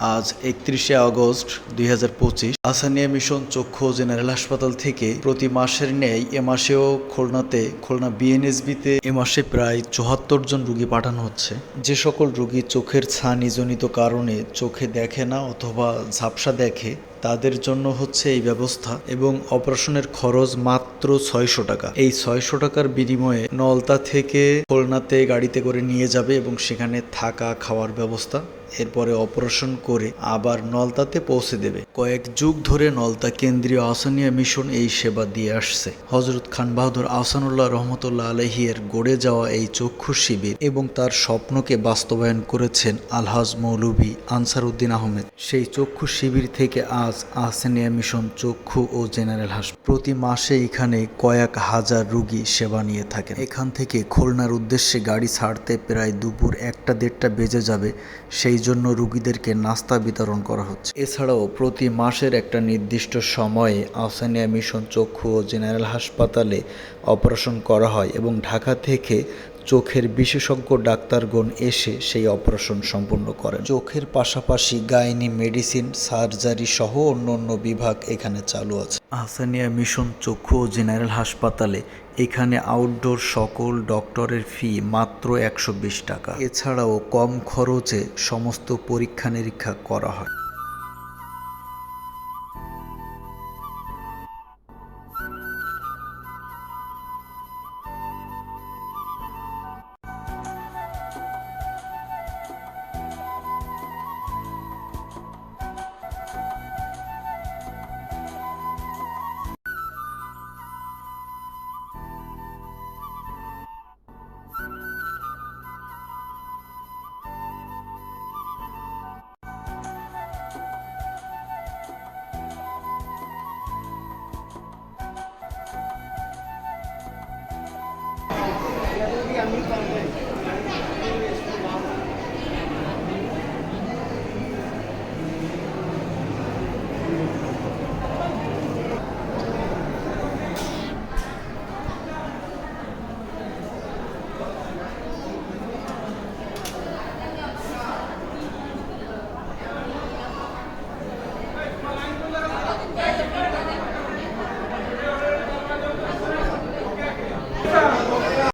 আজ একত্রিশে আগস্ট দুই হাজার পঁচিশ। আসানিয়া মিশন চক্ষু জেনারেল হাসপাতাল থেকে প্রতি মাসের ন্যায় এ মাসেও খুলনাতে, খুলনা বিএনএসবিতে এ মাসে প্রায় চুয়াত্তর জন রুগী পাঠানো হচ্ছে। যে সকল রুগী চোখের ছানিজনিত কারণে চোখে দেখে না অথবা ঝাপসা দেখে, তাদের জন্য হচ্ছে এই ব্যবস্থা এবং অপারেশনের খরচ মাত্র ছয়শো টাকা। এই ছয়শো টাকার বিনিময়ে নলতা থেকে খুলনাতে গাড়িতে করে নিয়ে যাবে এবং সেখানে থাকা খাওয়ার ব্যবস্থা এরপরে অপারেশন করে আবার নলতাতে পৌঁছে দেবে। কয়েক যুগ ধরে নলতা কেন্দ্রীয় আসানিয়া মিশন এই সেবা দিয়ে আসছে। হজরত খান বাহাদুর আহসানুল্লাহ রহমতুল্লাহ আলহিয়ের গড়ে যাওয়া এই চক্ষু শিবির এবং তার স্বপ্নকে বাস্তবায়ন করেছেন আলহাজ মৌলভী আনসার উদ্দিন আহমেদ। সেই চক্ষু শিবির থেকে আজ আহসানিয়া মিশন চক্ষু ও জেনারেল হাসপাতাল প্রতি মাসে এখানে কয়েক হাজার রুগী সেবা নিয়ে থাকেন। এখান থেকে খুলনার উদ্দেশ্যে গাড়ি ছাড়তে প্রায় দুপুর একটা দেড়টা বেজে যাবে, সেই জন্য রুগীদেরকে নাস্তা বিতরণ করা হচ্ছে। এছাড়াও প্রতি মাসের একটা নির্দিষ্ট সময়ে আহসানিয়া মিশন চক্ষু ও জেনারেল হাসপাতালে অপারেশন করা হয় এবং ঢাকা থেকে চোখের বিশেষজ্ঞ ডাক্তারগণ এসে সেই অপারেশন সম্পূর্ণ করেন। চোখের পাশাপাশি গাইনি, মেডিসিন, সার্জারি সহ অন্য অন্য বিভাগ এখানে চালু আছে। আহসানিয়া মিশন চক্ষু ও জেনারেল হাসপাতালে এখানে আউটডোর সকল ডক্টরের ফি মাত্র একশো বিশ টাকা। এছাড়াও কম খরচে সমস্ত পরীক্ষা নিরীক্ষা করা হয়। आम्ही